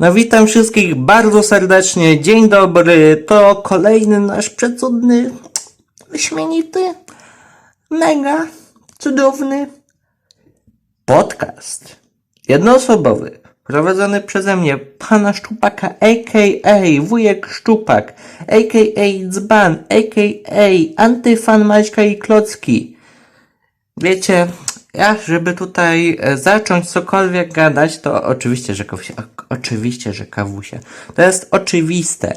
No witam wszystkich bardzo serdecznie. Dzień dobry. To kolejny nasz przecudny, wyśmienity, mega cudowny podcast. Jednoosobowy. Prowadzony przeze mnie pana Szczupaka, a.k.a. wujek Szczupak, a.k.a. dzban, a.k.a. antyfan Maćka i Klocki. Wiecie, ja, żeby tutaj e, zacząć cokolwiek gadać, to oczywiście, że kawusia. Oczywiście, że kawusia. To jest oczywiste.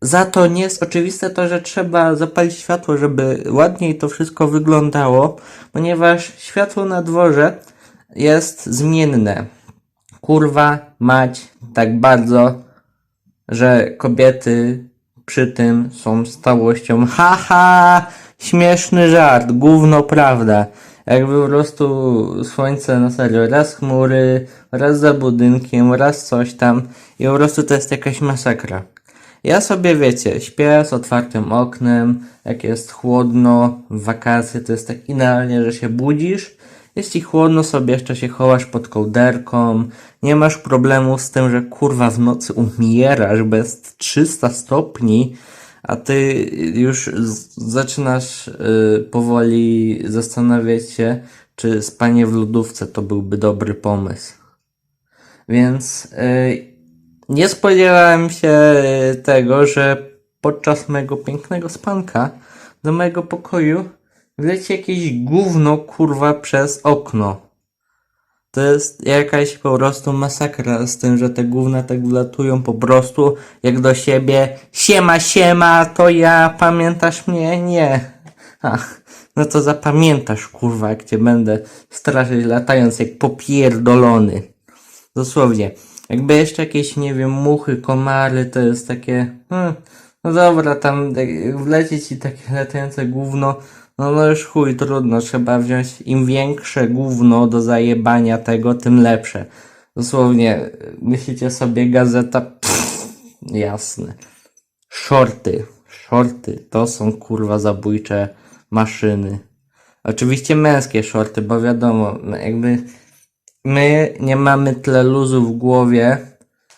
Za to nie jest oczywiste to, że trzeba zapalić światło, żeby ładniej to wszystko wyglądało, ponieważ światło na dworze jest zmienne. Kurwa, mać, tak bardzo, że kobiety przy tym są stałością. Haha! Śmieszny żart, gówno prawda. Jakby po prostu słońce na serio, raz chmury, raz za budynkiem, raz coś tam i po prostu to jest jakaś masakra. Ja sobie wiecie, śpię z otwartym oknem, jak jest chłodno, w wakacje to jest tak idealnie, że się budzisz, jest ci chłodno, sobie jeszcze się chowasz pod kołderką, nie masz problemu z tym, że kurwa w nocy umierasz bez 300 stopni, a ty już zaczynasz y, powoli zastanawiać się, czy spanie w lodówce to byłby dobry pomysł. Więc y, nie spodziewałem się tego, że podczas mego pięknego spanka do mojego pokoju wleci jakieś gówno kurwa przez okno. To jest jakaś po prostu masakra z tym, że te gówna tak wlatują po prostu jak do siebie. Siema, siema, to ja, pamiętasz mnie? Nie. Ach, no to zapamiętasz kurwa, jak cię będę straszyć latając jak popierdolony. Dosłownie. Jakby jeszcze jakieś, nie wiem, muchy, komary, to jest takie, hmm, no dobra, tam jak wleci ci takie latające gówno, no, no już chuj, trudno, trzeba wziąć im większe gówno do zajebania tego, tym lepsze. Dosłownie, myślicie sobie gazeta, pff, jasne. Shorty, shorty, to są kurwa zabójcze maszyny. Oczywiście męskie shorty, bo wiadomo, jakby my nie mamy tyle luzu w głowie,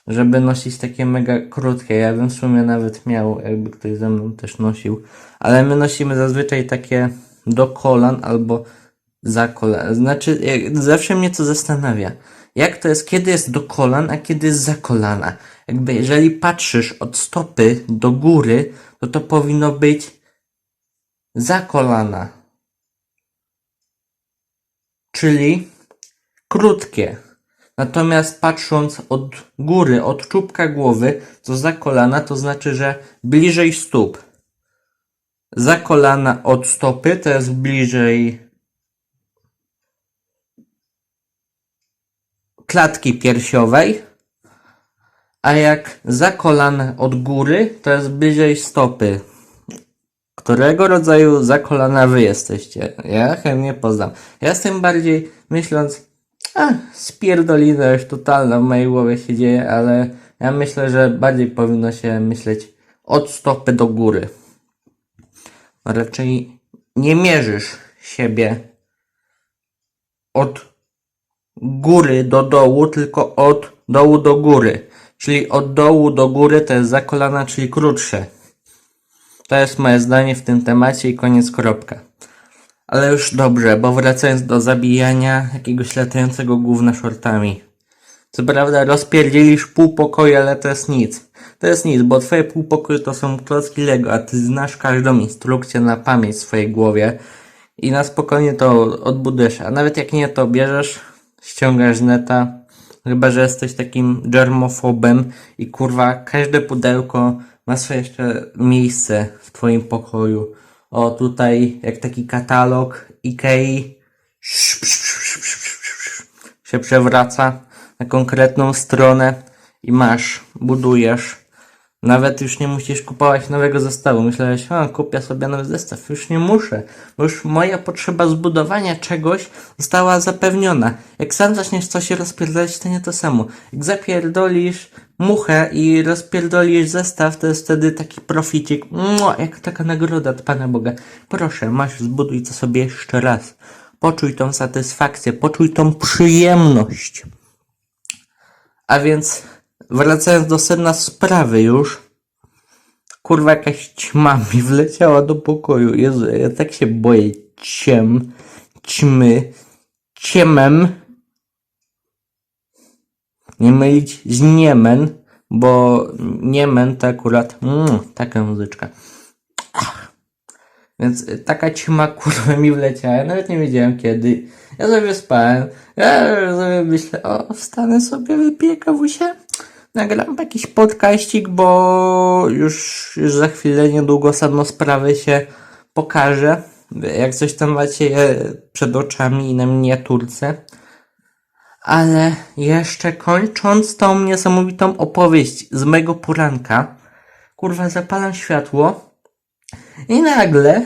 żeby nosić takie mega krótkie. Ja bym w sumie nawet miał, jakby ktoś ze mną też nosił, ale my nosimy zazwyczaj takie do kolan albo za kolan. Znaczy, jak, zawsze mnie to zastanawia. Jak to jest, kiedy jest do kolan, a kiedy jest za kolana? Jakby, jeżeli patrzysz od stopy do góry, to to powinno być za kolana. Czyli krótkie. Natomiast patrząc od góry, od czubka głowy, to za kolana, to znaczy, że bliżej stóp. Za kolana od stopy to jest bliżej klatki piersiowej, a jak za kolana od góry, to jest bliżej stopy. Którego rodzaju za kolana wy jesteście? Ja chętnie poznam. Ja jestem bardziej myśląc, a, spierdolina już totalna w mojej głowie się dzieje, ale ja myślę, że bardziej powinno się myśleć od stopy do góry. Raczej nie mierzysz siebie od góry do dołu, tylko od dołu do góry. Czyli od dołu do góry to jest za kolana, czyli krótsze. To jest moje zdanie w tym temacie i koniec kropka. Ale już dobrze, bo wracając do zabijania jakiegoś latającego gówna shortami. Co prawda rozpierdzielisz pół pokoju, ale to jest nic. To jest nic, bo twoje pół pokoju to są klocki Lego, a ty znasz każdą instrukcję na pamięć w swojej głowie i na spokojnie to odbudujesz. A nawet jak nie, to bierzesz, ściągasz z neta, chyba że jesteś takim germofobem i kurwa, każde pudełko ma swoje jeszcze miejsce w twoim pokoju. O, tutaj jak taki katalog Ikei się przewraca na konkretną stronę i masz, budujesz. Nawet już nie musisz kupować nowego zestawu. Myślałeś, a kupię sobie nowy zestaw. Już nie muszę, bo już moja potrzeba zbudowania czegoś została zapewniona. Jak sam zaczniesz coś rozpierdolić, to nie to samo. Jak zapierdolisz muchę i rozpierdolisz zestaw, to jest wtedy taki proficik. Mua, jak taka nagroda od Pana Boga. Proszę, masz, zbuduj to sobie jeszcze raz. Poczuj tą satysfakcję, poczuj tą przyjemność. A więc wracając do sedna sprawy już, kurwa jakaś ćma mi wleciała do pokoju. Jezu, ja tak się boję ciem, ćmy, ciemem. Nie mylić z niemen, bo niemen to akurat, mm, taka muzyczka. Ach. Więc taka ćma kurwa mi wleciała, ja nawet nie wiedziałem kiedy. Ja sobie spałem, ja sobie myślę, o wstanę sobie, wypiję kawusie, nagram jakiś podkaścik, bo już, już za chwilę niedługo samo sprawy się pokaże. Jak coś tam macie przed oczami na miniaturce. Ale jeszcze kończąc tą niesamowitą opowieść z mego poranka, kurwa zapalam światło i nagle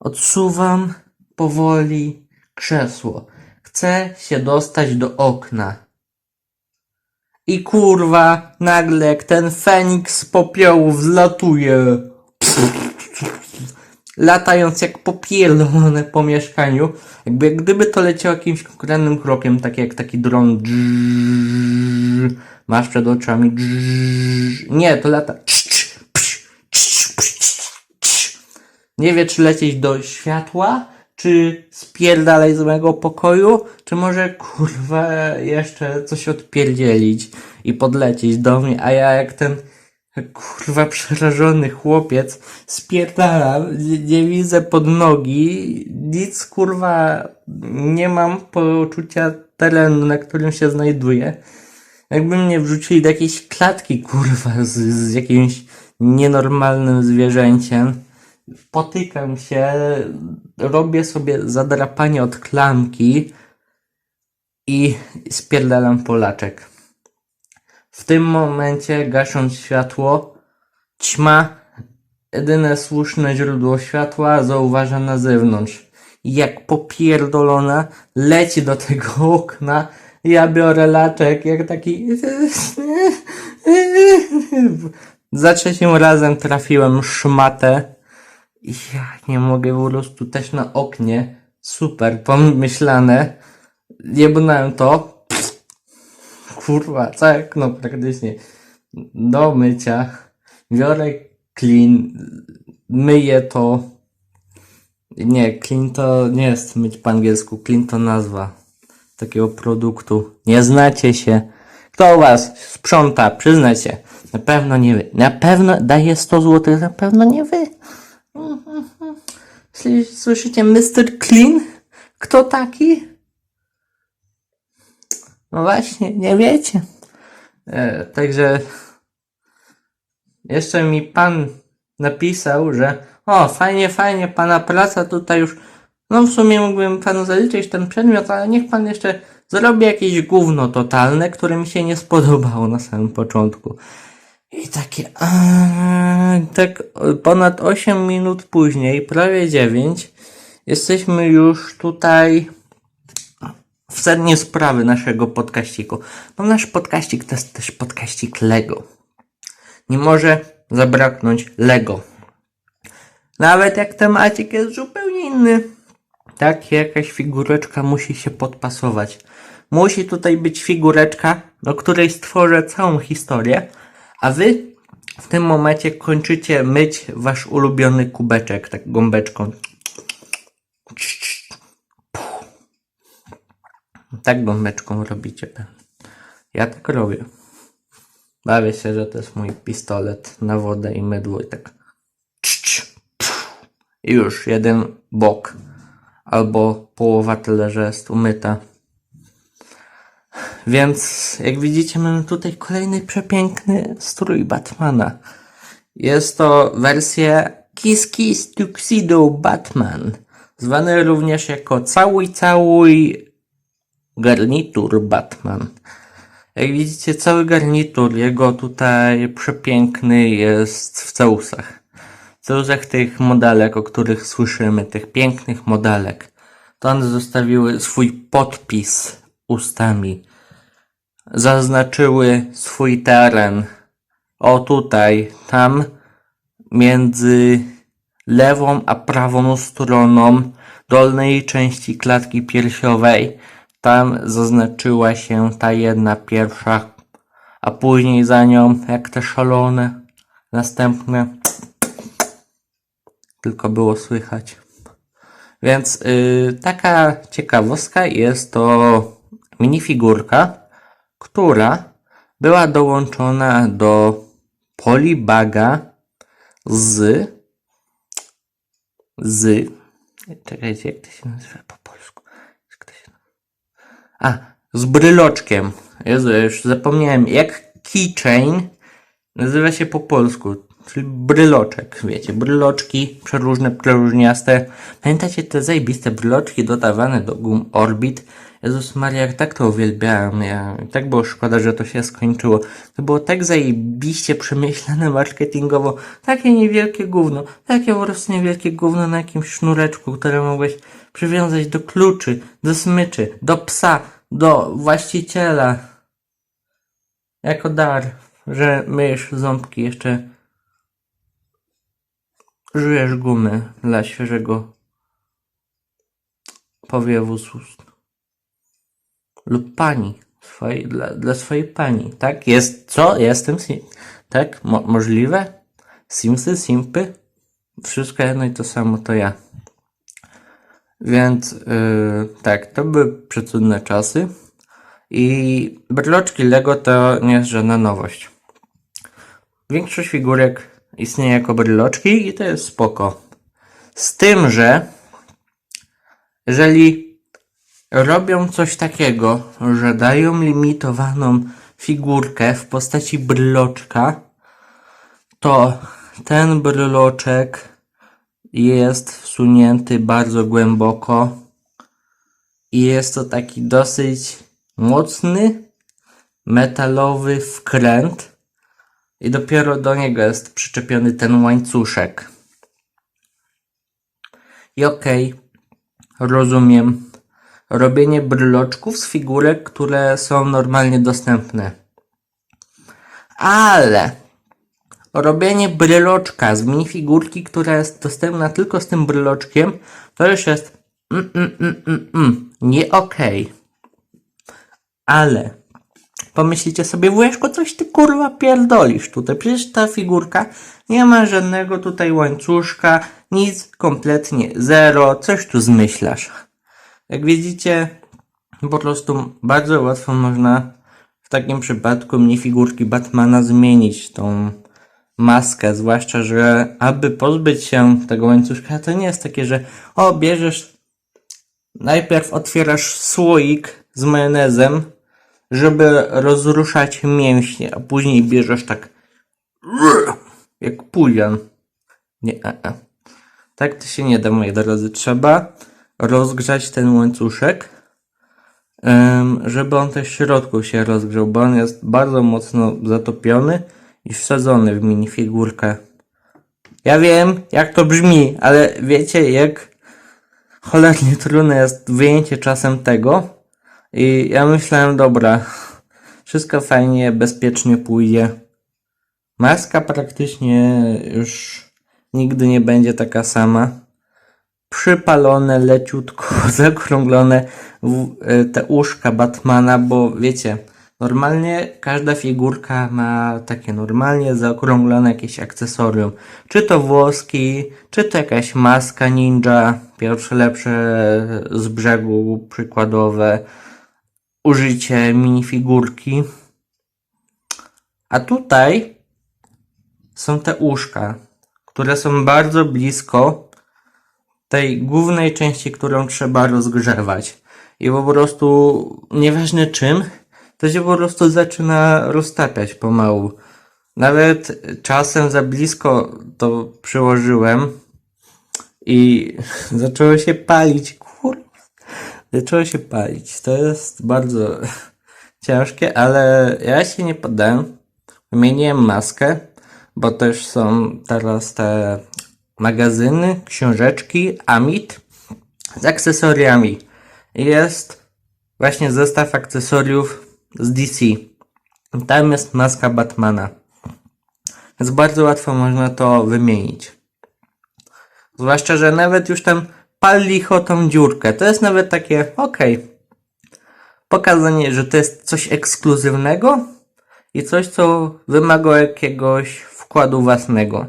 odsuwam powoli krzesło. Chcę się dostać do okna. I kurwa, nagle jak ten Feniks z popiołu wzlatuje. Latając jak popierdolone po mieszkaniu. Jakby jak gdyby to leciało jakimś konkretnym krokiem, tak jak taki dron. Masz przed oczami. Nie, to lata. Nie wie, czy lecieć do światła, czy spierdalać z mojego pokoju, czy może kurwa jeszcze coś odpierdzielić i podlecieć do mnie, a ja jak ten kurwa przerażony chłopiec spierdalam, nie, nie widzę pod nogi, nic kurwa nie mam poczucia terenu, na którym się znajduję. Jakby mnie wrzucili do jakiejś klatki kurwa z, z jakimś nienormalnym zwierzęciem potykam się, robię sobie zadrapanie od klamki i spierdalam polaczek. W tym momencie, gasząc światło, ćma, jedyne słuszne źródło światła, zauważa na zewnątrz. Jak popierdolona, leci do tego okna, ja biorę laczek, jak taki... Za trzecim razem trafiłem szmatę. Ja nie mogę po prostu też na oknie. Super, pomyślane. Jebnąłem to. Kurwa, całe okno praktycznie. Do mycia. Biorę clean. Myję to. Nie, clean to nie jest myć po angielsku. Clean to nazwa takiego produktu. Nie znacie się. Kto u was sprząta? Przyznajcie. Na pewno nie wy. Na pewno daje 100 zł. Na pewno nie wy. Sły- Słyszycie, Mr. Clean? Kto taki? No właśnie, nie wiecie. E, także jeszcze mi pan napisał, że o, fajnie, fajnie, pana praca tutaj już, no w sumie mógłbym panu zaliczyć ten przedmiot, ale niech pan jeszcze zrobi jakieś gówno totalne, które mi się nie spodobało na samym początku. I takie, a, tak ponad 8 minut później, prawie 9, jesteśmy już tutaj w sednie sprawy naszego podkaściku. Bo nasz podkaścik to jest też podkaścik Lego. Nie może zabraknąć Lego. Nawet jak temacik jest zupełnie inny. Tak, jakaś figureczka musi się podpasować. Musi tutaj być figureczka, do której stworzę całą historię, a wy w tym momencie kończycie myć wasz ulubiony kubeczek, tak gąbeczką. Tak gąbeczką robicie. Ja tak robię. Bawię się, że to jest mój pistolet na wodę i mydło i tak. I już jeden bok albo połowa talerza jest umyta. Więc jak widzicie mamy tutaj kolejny przepiękny strój Batmana. Jest to wersja Kiss Kiss Tuxedo Batman. Zwany również jako całuj całuj garnitur Batman. Jak widzicie, cały garnitur jego tutaj przepiękny jest w całusach. W całusach tych modelek, o których słyszymy, tych pięknych modelek. To one zostawiły swój podpis ustami. Zaznaczyły swój teren. O tutaj, tam, między lewą a prawą stroną dolnej części klatki piersiowej Tam zaznaczyła się ta jedna pierwsza, a później za nią, jak te szalone, następne. Tylko było słychać. Więc y, taka ciekawostka jest to minifigurka, która była dołączona do polibaga z z czekajcie, jak to się nazywa po polsku? A, z bryloczkiem. Jezu, ja już zapomniałem. Jak keychain nazywa się po polsku. Czyli bryloczek, wiecie, bryloczki przeróżne, przeróżniaste. Pamiętacie te zajebiste bryloczki dodawane do gum Orbit? Jezus Maria, jak tak to uwielbiałem. Ja, tak było szkoda, że to się skończyło. To było tak zajebiście przemyślane marketingowo. Takie niewielkie gówno. Takie po prostu niewielkie gówno na jakimś sznureczku, które mogłeś przywiązać do kluczy, do smyczy, do psa, do właściciela. Jako dar, że myjesz ząbki jeszcze Żujesz gumy dla świeżego powiewu z ust. Lub pani. Swojej, dla, dla swojej pani. Tak? Jest. Co? Jestem sim. Tak? Mo możliwe? Simsy, simpy? Wszystko jedno i to samo to ja. Więc yy, tak, to były przecudne czasy. I brloczki Lego to nie jest żadna nowość. Większość figurek istnieje jako bryloczki i to jest spoko. Z tym, że jeżeli robią coś takiego, że dają limitowaną figurkę w postaci bryloczka, to ten bryloczek jest wsunięty bardzo głęboko i jest to taki dosyć mocny metalowy wkręt i dopiero do niego jest przyczepiony ten łańcuszek. I okej, rozumiem. Robienie bryloczków z figurek, które są normalnie dostępne. Ale robienie bryloczka z minifigurki, która jest dostępna tylko z tym bryloczkiem, to już jest mm, mm, mm, mm, mm, nie okej. Ale Pomyślicie sobie, Wujaszko, coś ty kurwa pierdolisz tutaj. Przecież ta figurka nie ma żadnego tutaj łańcuszka, nic, kompletnie zero, coś tu zmyślasz. Jak widzicie, po prostu bardzo łatwo można w takim przypadku minifigurki Batmana zmienić tą maskę, zwłaszcza, że aby pozbyć się tego łańcuszka, to nie jest takie, że o, bierzesz, najpierw otwierasz słoik z majonezem, żeby rozruszać mięśnie, a później bierzesz tak jak pulian. Nie, a, a. Tak to się nie da, moi drodzy. Trzeba rozgrzać ten łańcuszek, żeby on też w środku się rozgrzał, bo on jest bardzo mocno zatopiony i wsadzony w minifigurkę. Ja wiem, jak to brzmi, ale wiecie, jak cholernie trudne jest wyjęcie czasem tego, i ja myślałem, dobra, wszystko fajnie, bezpiecznie pójdzie. Maska praktycznie już nigdy nie będzie taka sama. Przypalone, leciutko, zakrąglone e, te uszka Batmana, bo wiecie, normalnie każda figurka ma takie normalnie zaokrąglone jakieś akcesorium. Czy to włoski, czy to jakaś maska ninja, pierwsze lepsze z brzegu przykładowe użycie minifigurki. A tutaj są te uszka, które są bardzo blisko tej głównej części, którą trzeba rozgrzewać. I po prostu, nieważne czym, to się po prostu zaczyna roztapiać pomału. Nawet czasem za blisko to przyłożyłem i zaczęło się palić. Kur... Zaczęło się palić. To jest bardzo ciężkie, ale ja się nie poddałem. Wymieniłem maskę, bo też są teraz te magazyny, książeczki, Amit z akcesoriami. Jest właśnie zestaw akcesoriów z DC. Tam jest maska Batmana. Więc bardzo łatwo można to wymienić. Zwłaszcza, że nawet już tam pal licho tą dziurkę. To jest nawet takie, okej. pokazanie, że to jest coś ekskluzywnego i coś, co wymaga jakiegoś wkładu własnego.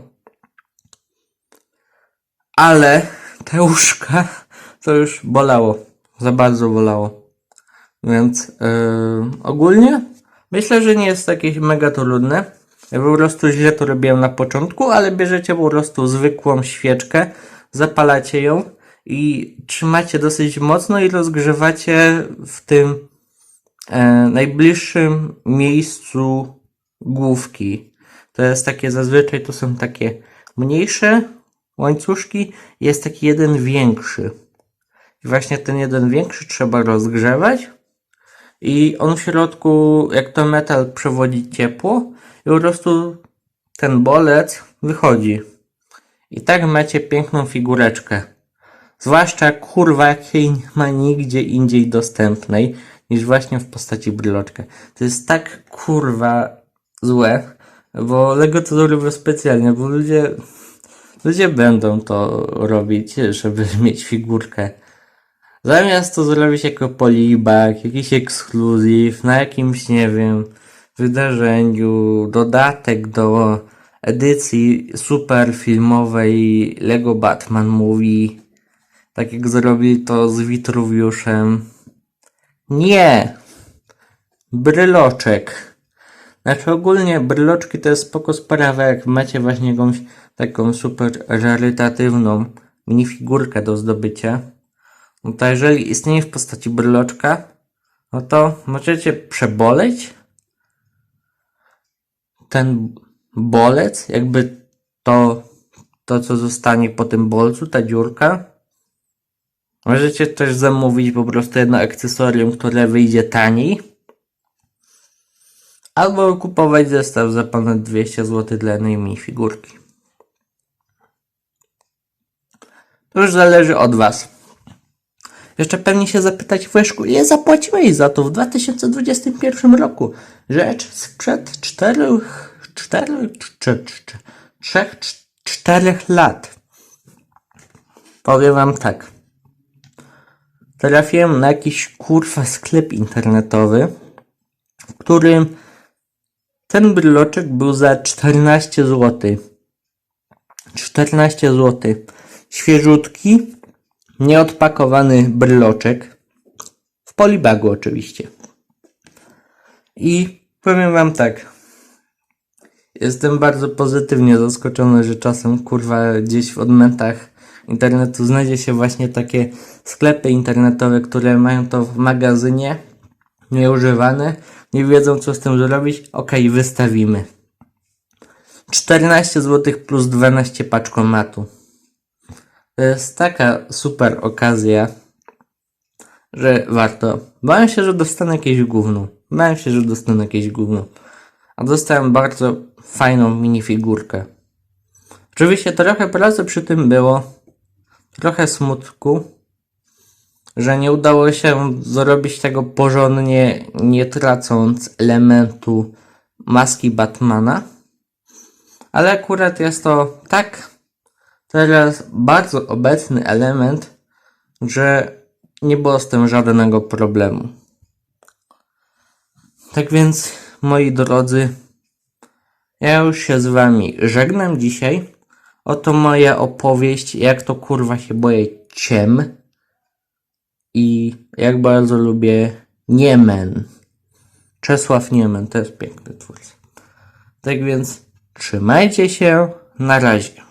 Ale te łóżka to już bolało. Za bardzo bolało. Więc yy, ogólnie myślę, że nie jest jakieś mega trudne. Ja po prostu źle to robiłem na początku, ale bierzecie po prostu zwykłą świeczkę, zapalacie ją i trzymacie dosyć mocno i rozgrzewacie w tym e, najbliższym miejscu główki. To jest takie, zazwyczaj to są takie mniejsze łańcuszki, jest taki jeden większy. I właśnie ten jeden większy trzeba rozgrzewać i on w środku, jak to metal przewodzi ciepło i po prostu ten bolec wychodzi. I tak macie piękną figureczkę. Zwłaszcza kurwa jakiej nie ma nigdzie indziej dostępnej niż właśnie w postaci bryloczka. To jest tak kurwa złe, bo Lego to zrobiło specjalnie, bo ludzie ludzie będą to robić, żeby mieć figurkę. Zamiast to zrobić jako polibak, jakiś ekskluzyw, na jakimś, nie wiem, wydarzeniu, dodatek do edycji super filmowej Lego Batman Movie, tak jak zrobili to z Witruwiuszem. Nie! Bryloczek. Znaczy ogólnie bryloczki to jest spoko sprawa, jak macie właśnie jakąś taką super rarytatywną minifigurkę do zdobycia. No to jeżeli istnieje w postaci bryloczka, no to możecie przeboleć ten bolec, jakby to, to co zostanie po tym bolcu, ta dziurka. Możecie też zamówić po prostu jedno akcesorium, które wyjdzie taniej. Albo kupować zestaw za ponad 200 zł dla jednej minifigurki. To już zależy od Was. Jeszcze pewnie się zapytać Wyszku, ile zapłaciłeś za to w 2021 roku? Rzecz sprzed 4, 4, 3, 3, 4 lat. Powiem wam tak. Trafiłem na jakiś kurwa sklep internetowy, w którym ten bryloczek był za 14 zł. 14 zł. Świeżutki, nieodpakowany bryloczek. W polibagu oczywiście. I powiem wam tak. Jestem bardzo pozytywnie zaskoczony, że czasem kurwa gdzieś w odmętach internetu znajdzie się właśnie takie sklepy internetowe, które mają to w magazynie nieużywane, nie wiedzą co z tym zrobić. Ok, wystawimy. 14 zł plus 12 paczkomatu. To jest taka super okazja, że warto. Bałem się, że dostanę jakieś gówno. Bałem się, że dostanę jakieś gówno. A dostałem bardzo fajną minifigurkę. Oczywiście trochę pracy przy tym było. Trochę smutku, że nie udało się zrobić tego porządnie, nie tracąc elementu maski Batmana. Ale akurat jest to tak teraz bardzo obecny element, że nie było z tym żadnego problemu. Tak więc, moi drodzy, ja już się z wami żegnam dzisiaj. Oto moja opowieść, jak to kurwa się boję ciem i jak bardzo lubię Niemen. Czesław Niemen, jest piękny twórca. Tak więc trzymajcie się, na razie.